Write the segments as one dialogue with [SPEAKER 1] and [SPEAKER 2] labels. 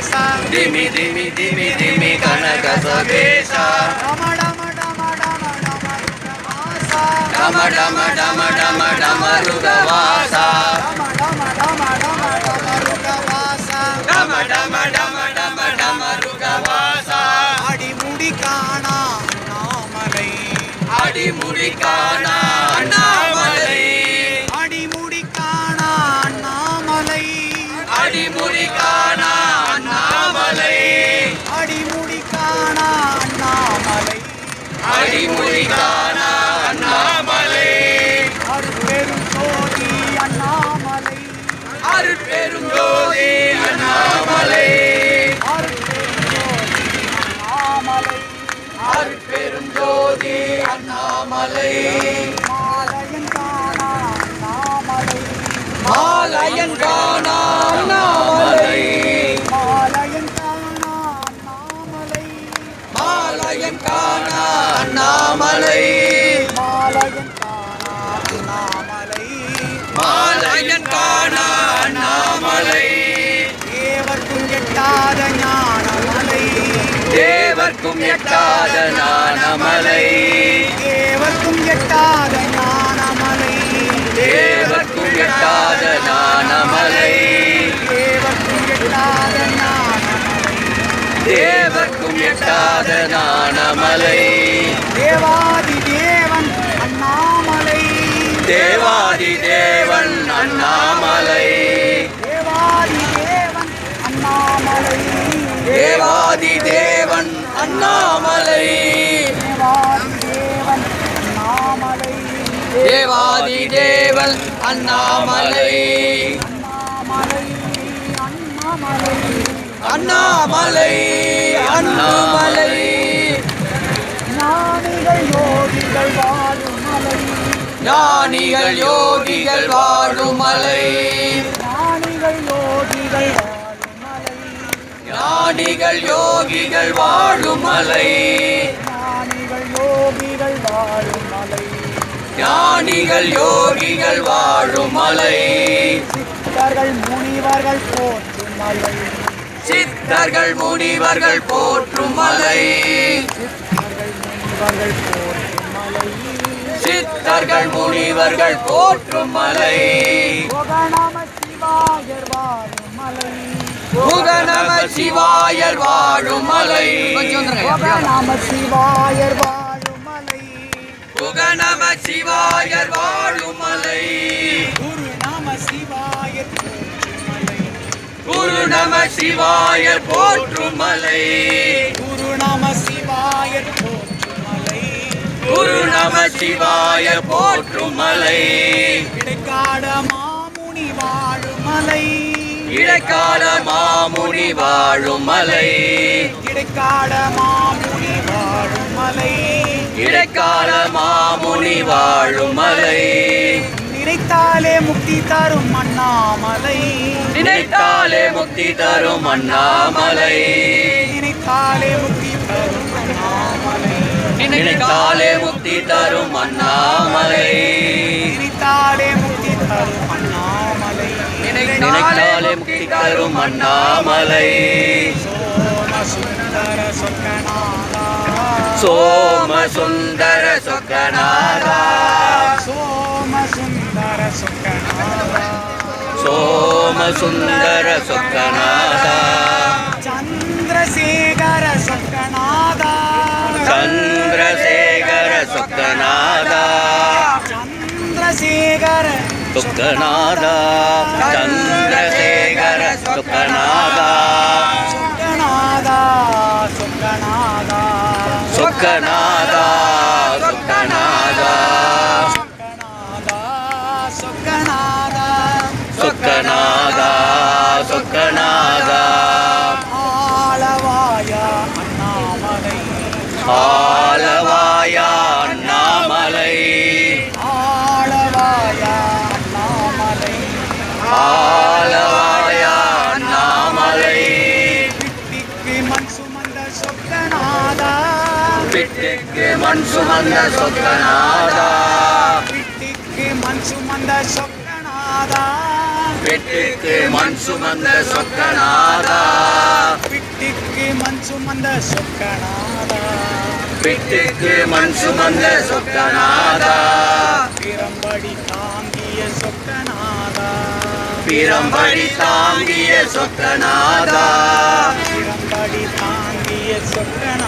[SPEAKER 1] சபேச
[SPEAKER 2] திமி திமி திமி திமி கனக சபேஷ
[SPEAKER 1] டம டம டம டம டம ருகவாச.
[SPEAKER 2] டம டம டம டம டம ருகவாசா.
[SPEAKER 1] டம டம டம டம டம ருகவாச
[SPEAKER 2] டம டம டம டம டம ருகவாசா
[SPEAKER 1] அடிமுடி காணா அண்ணாமலை
[SPEAKER 2] அடிமுடி காணா அண்ணாமலை
[SPEAKER 1] அடிமுடி அண்ணாமலை அருட்பெரும் ஜோதி அண்ணாமலை
[SPEAKER 2] அருட்பெரும் ஜோதி அண்ணாமலை
[SPEAKER 1] அருட்பெரும் ஜோதி அண்ணாமலை
[SPEAKER 2] அண்ணாமலை
[SPEAKER 1] எட்டாத ஞானமலை.
[SPEAKER 2] தேவர்க்கும் எட்டாத ஞானமலை.
[SPEAKER 1] தேவர்க்கும் எட்டாத ஞானமலை.
[SPEAKER 2] தேவர்க்கும் எட்டாத ஞானமலை.
[SPEAKER 1] தேவர்க்கும் எட்டாத ஞானமலை.
[SPEAKER 2] தேவர்க்கும் எட்டாத ஞானமலை.
[SPEAKER 1] தேவாதி தேவன் அண்ணாமலை.
[SPEAKER 2] தேவாதி தேவன் அண்ணாமலை
[SPEAKER 1] தேவாதி தேவன் அண்ணாமலை
[SPEAKER 2] தேவாதி தேவன் அண்ணாமலை.
[SPEAKER 1] தேவாதி தேவன் அண்ணாமலை.
[SPEAKER 2] அண்ணாமலை
[SPEAKER 1] அண்ணாமலை.
[SPEAKER 2] அண்ணாமலை
[SPEAKER 1] அண்ணாமலை ஞானிகள் யோகிகள் வாழும் மலை.
[SPEAKER 2] ஞானிகள் யோகிகள் வாழும் மலை.
[SPEAKER 1] ஞானிகள் யோகிகள் வாழும் மலை.
[SPEAKER 2] ஞானிகள் யோகிகள் வாழும் மலை.
[SPEAKER 1] ஞானிகள் யோகிகள் வாழும் மலை. சித்தர்கள் முனிவர்கள் போற்றும் மலை.
[SPEAKER 2] சித்தர்கள் முனிவர்கள் போற்றும் மலை.
[SPEAKER 1] சித்தர்கள் முனிவர்கள் போற்றும் மலை.
[SPEAKER 2] சித்தர்கள் முனிவர்கள் போற்றும் மலை.
[SPEAKER 1] சிவாயர் வாழும் மலை.
[SPEAKER 2] புகநம சிவாயர் வாழும் மலை.
[SPEAKER 1] புக நம சிவாயர் வாழும் மலை
[SPEAKER 2] குரு நம சிவாயர் போற்றும் மலை.
[SPEAKER 1] குரு நம சிவாயர் போற்றும் மலை.
[SPEAKER 2] குரு நம சிவாயர் போற்றும் மலை
[SPEAKER 1] இடைக்காட மாமுனி வாழும் மலை
[SPEAKER 2] இடைக்கால மாமுனி வாழும் மலை.
[SPEAKER 1] இடைக்காட மாமுனி வாழும் மலை.
[SPEAKER 2] இடைக்கால மாமுனி வாழும் மலை.
[SPEAKER 1] நினைத்தாலே முக்தி தரும் அண்ணாமலை.
[SPEAKER 2] நினைத்தாலே முக்தி தரும் அண்ணாமலை.
[SPEAKER 1] நினைத்தாலே முக்தி தரும் அண்ணாமலை.
[SPEAKER 2] நினைத்தாலே முக்தி தரும் அண்ணாமலை.
[SPEAKER 1] நினைத்தாலே முக்தி தரும் அண்ணாமலை.
[SPEAKER 2] நினைத்தாலே தரும் அண்ணாமலை.
[SPEAKER 1] சோம சுந்தர சொக்கநாதா.
[SPEAKER 2] சோம சுந்தர சொக்கநாதா.
[SPEAKER 1] சந்திரசேகர சொக்கநாதா.
[SPEAKER 2] சந்திரசேகர சொக்கநாதா.
[SPEAKER 1] சந்திரசேகர
[SPEAKER 2] சொக்கநாதா சந்திரசேகர சொக்கநாதா
[SPEAKER 1] சொக்கநாதா சொக்கநாதா
[SPEAKER 2] சொக்கநாதா சொக்கநாதா.
[SPEAKER 1] சொக்கநாதா சொக்கநாதா ஆளவாயா அண்ணாமலை.
[SPEAKER 2] ஆலவாயா அண்ணாமலை.
[SPEAKER 1] ஆளவாயா அண்ணாமலை.
[SPEAKER 2] ஆலவாயா
[SPEAKER 1] மண் சுமந்த சொக்கநாதா.
[SPEAKER 2] விட்டிக்கு மண் சுமந்த சொக்கநாதா.
[SPEAKER 1] வெட்டுக்கு மண் சுமந்த சொக்கநாதா
[SPEAKER 2] சுமந்த சொக்கநாதா. வீட்டுக்கு மண் சுமந்த சொக்கநாதா.
[SPEAKER 1] பிரம்படி தாங்கிய சொக்கநாதா.
[SPEAKER 2] பிரம்படி தாங்கிய சொக்கநாதா.
[SPEAKER 1] பிரம்படி தாங்கிய சொக்கநாதா.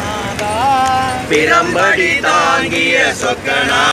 [SPEAKER 2] பிரம்படி தாங்கிய சொக்கனா.